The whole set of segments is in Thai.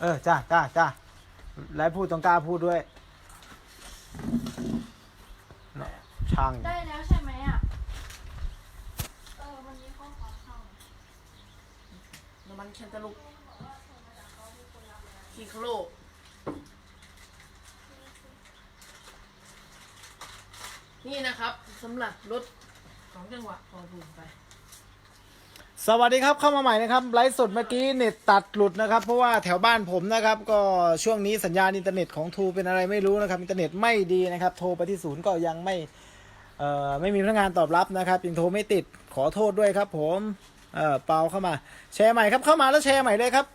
เออจ้าจ้าจ้าแล้วพูดต้องกล้าพูดด้วยเนาะช่าง ได้แล้วใช่ไหมอะ เออวันนี้เขาขอเข้าน้ำมันแคนตาลูปคีโคโลนี่นะครับสำหรับรถสองจังหวะพอดูไป สวัสดีครับเข้ามาใหม่นะครับไลฟ์สดเมื่อกี้เน็ตตัดหลุดนะครับ เพราะว่าแถวบ้านผมนะครับ ก็ช่วงนี้สัญญาณอินเทอร์เน็ตของทูเป็นอะไรไม่รู้นะครับอินเทอร์เน็ตไม่ดีนะครับ โทรไปที่ศูนย์ก็ยังไม่เอ่อไม่มีพนักงานตอบรับนะครับยังโทรไม่ติดขอโทษด้วยครับ ผมเออเปาเข้ามา แชร์ใหม่ครับเข้ามาแล้วแชร์ใหม่เลยครับ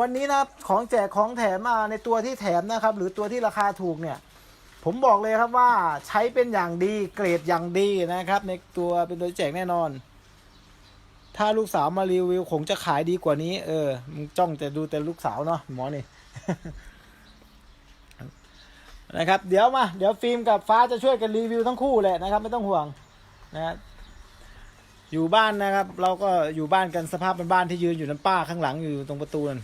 วันนี้นะของแจกของแถมมาในตัวที่แถมนะครับ หรือตัวที่ราคาถูกเนี่ย ผมบอกเลยครับว่าใช้เป็นอย่างดีเกรดอย่างดีนะครับ ในตัวเป็นตัวแจกแน่นอน ถ้าลูกสาวมารีวิวคงจะขายดีกว่านี้ เออมึงจ้องแต่ดูแต่ลูกสาวเนาะหมอนี่นะครับเดี๋ยวมา เดี๋ยวฟิล์มกับฟ้าจะช่วยกันรีวิวทั้งคู่แหละนะครับ ไม่ต้องห่วงนะอยู่บ้านนะครับ เราก็อยู่บ้านกันสภาพเป็นบ้านที่ยืนอยู่นั้นป้าข้างหลังอยู่ตรงประตูนั่น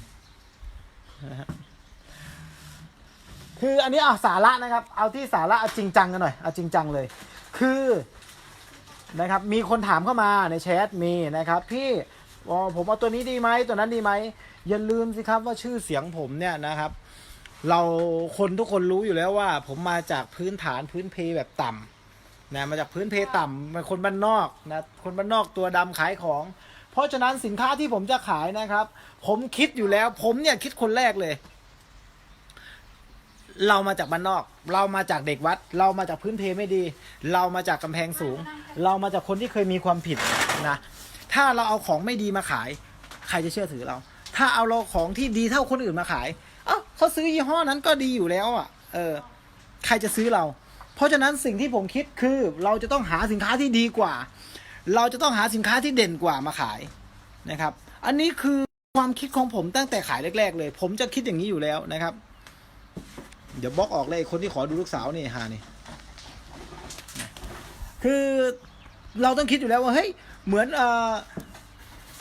นะฮะคืออันนี้เอาสาระนะครับ เอาที่สาระเอาจริงจังกันหน่อยเอาจริงจังเลย คือ นะครับมีคนถามเข้ามาในแชทมีนะครับพี่ผมเอาตัวนี้ดีไหมตัวนั้นดีไหมอย่าลืมสิครับว่าชื่อเสียงผมเนี่ยนะครับ เราคนทุกคนรู้อยู่แล้วว่า ผมมาจากพื้นฐานพื้นเพแบบต่ำนะมาจากพื้นเพต่ำเป็นคนบ้านนอกนะคนบ้านนอกตัวดำขายของ เพราะฉะนั้นสินค้าที่ผมจะขายนะครับ ผมคิดอยู่แล้ว ผมเนี่ยคิดคนแรกเลย เรามาจากบ้านนอก เรามาจากเด็กวัด เรามาจากพื้นเพไม่ดี เรามาจากกำแพงสูง เรามาจากคนที่เคยมีความผิดนะ ถ้าเราเอาของไม่ดีมาขาย ใครจะเชื่อถือเรา ถ้าเอาเราของที่ดีเท่าคนอื่นมาขาย เอ้าเขาซื้อยี่ห้อนั้นก็ดีอยู่แล้วอะ เออ ใครจะซื้อเรา เพราะฉะนั้นสิ่งที่ผมคิดคือ เราจะต้องหาสินค้าที่ดีกว่า เราจะต้องหาสินค้าที่เด่นกว่ามาขายนะครับ อันนี้คือความคิดของผมตั้งแต่ขายแรก ๆ เลย ผมจะคิดอย่างนี้อยู่แล้วนะครับ เดี๋ยวบล็อกออกเลยคนที่ขอดูลูกสาวนี่ฮานี่ คือเราต้องคิดอยู่แล้วว่าเฮ้ยเหมือนเอ่อ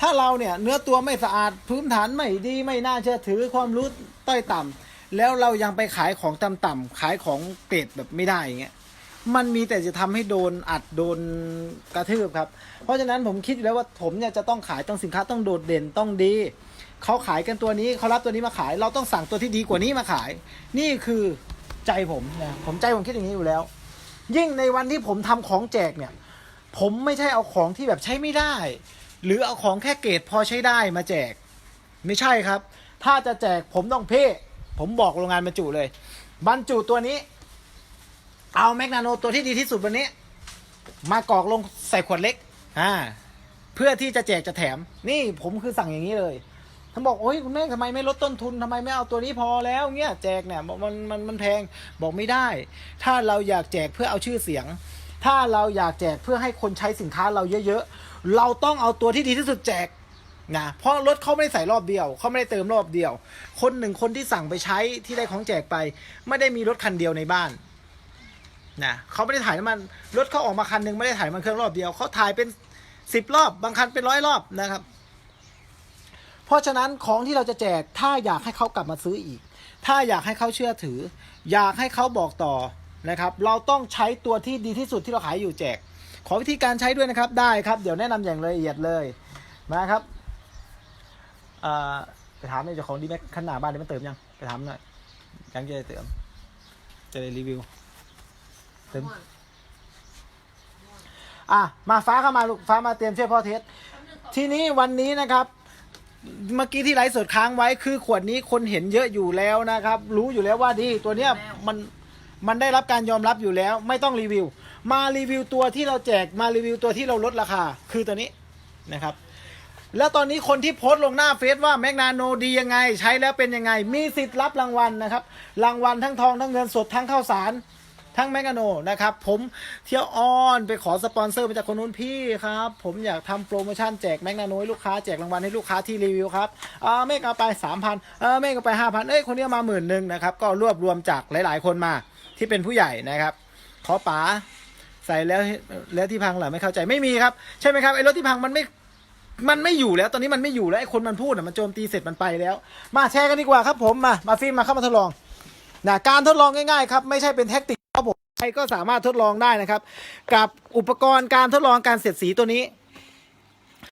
ถ้าเราเนี่ยเนื้อตัวไม่สะอาดพื้นฐานไม่ดีไม่น่าเชื่อถือความรู้ต้อยต่ำแล้วเรายังไปขายของต่ำๆขายของเกรดแบบไม่ได้อย่างเงี้ยมันมีแต่จะทำให้โดนอัดโดนกระทืบครับ เพราะฉะนั้นผมคิดอยู่แล้วว่าผมเนี่ยจะต้องขายต้องสินค้าต้องโดดเด่นต้องดี เขาขายกันตัวนี้เขารับตัวนี้มาขาย เราต้องสั่งตัวที่ดีกว่านี้มาขาย นี่คือใจผมนะผมใจผมคิดอย่างนี้อยู่แล้ว ยิ่งในวันที่ผมทำของแจกเนี่ย ผมไม่ใช่เอาของที่แบบใช้ไม่ได้ หรือเอาของแค่เกรดพอใช้ได้มาแจก ไม่ใช่ครับ ถ้าจะแจกผมต้องเพ่ผมบอกโรงงานบรรจุเลย บรรจุตัวนี้ เอาแมกนาโนตัวที่ดีที่สุดวันนี้ มากรอกลงใส่ขวดเล็กอ่าเพื่อที่จะแจกจะแถม นี่ผมคือสั่งอย่างนี้เลย ท่านบอกโอ้ยคุณแม่ทำไมไม่ลดต้นทุนทำไมไม่เอาตัวนี้พอแล้วเงี้ยแจกเนี่ยมันมันมันแพงบอกไม่ได้ ถ้าเราอยากแจกเพื่อเอาชื่อเสียง ถ้าเราอยากแจกเพื่อให้คนใช้สินค้าเราเยอะๆ เราต้องเอาตัวที่ดีที่สุดแจกนะเพราะรถเขาไม่ได้ใส่รอบเดียวเขาไม่ได้เติมรอบเดียว คนหนึ่งคนที่สั่งไปใช้ที่ได้ของแจกไป ไม่ได้มีรถคันเดียวในบ้านนะเขาไม่ได้ถ่ายน้ำมันรถเขาออกมาคันหนึ่งไม่ได้ถ่ายมันเครื่องรอบเดียวเขาถ่ายเป็นสิบรอบบางคันเป็นร้อยรอบนะครับ เพราะฉะนั้นของที่เราจะแจกถ้าอยากให้เขากลับมาซื้ออีก ถ้าอยากให้เขาเชื่อถือ อยากให้เขาบอกต่อนะครับ เราต้องใช้ตัวที่ดีที่สุดที่เราขายอยู่แจก ขอวิธีการใช้ด้วยนะครับได้ครับ เดี๋ยวแนะนำอย่างละเอียดเลยมาครับอ่าไปถามในเจ้าของดีแม็กขนาดบ้านนี้มันเติมยังไปถามหน่อยยังจะได้เติม จะได้รีวิวเติมอะมาฟ้าเข้ามาลูกฟ้ามาเตรียมช่วยพ่อเทสทีนี้วันนี้นะครับ เมื่อกี้ที่ไลฟ์สดค้างไว้คือขวดนี้คนเห็นเยอะอยู่แล้วนะครับ รู้อยู่แล้วว่าดีตัวเนี้ยมันมันได้รับการยอมรับอยู่แล้ว ไม่ต้องรีวิว มารีวิวตัวที่เราแจกมารีวิวตัวที่เราลดราคา คือตัวนี้นะครับ แล้วตอนนี้คนที่โพสต์ลงหน้าเฟซว่าแมกนาโนดียังไง ใช้แล้วเป็นยังไง มีสิทธิ์รับรางวัลนะครับ รางวัลทั้งทองทั้งเงินสดทั้งข้าวสาร ทั้งแมกนาโนนะครับผมเที่ยวออนไปขอสปอนเซอร์มาจากคนนู้นพี่ครับผมอยากทำโปรโมชั่นแจกแมกนาโนให้ลูกค้าแจกรางวัลให้ลูกค้าที่รีวิวครับเออเมกเอาไปสามพันเออเมกเอาไปห้าพันเอ้ยคนนี้มาหมื่นหนึ่งนะครับก็รวบรวมจากหลาย ๆ คนมาที่เป็นผู้ใหญ่นะครับ ขอป๋าใส่แล้วแล้วที่พังเหรอไม่เข้าใจไม่มีครับใช่ไหมครับไอ้รถที่พังมันไม่มันไม่อยู่แล้วตอนนี้มันไม่อยู่แล้วไอ้คนมันพูดอะมันโจมตีเสร็จมันไปแล้ว มาแชร์กันดีกว่าครับผมมามาฟิล์มมาเข้ามาทดลองนะการทดลองง่ายๆครับไม่ใช่เป็นแท็กติก ใครก็สามารถทดลองได้นะครับ กับอุปกรณ์การทดลองการเสียดสีตัวนี้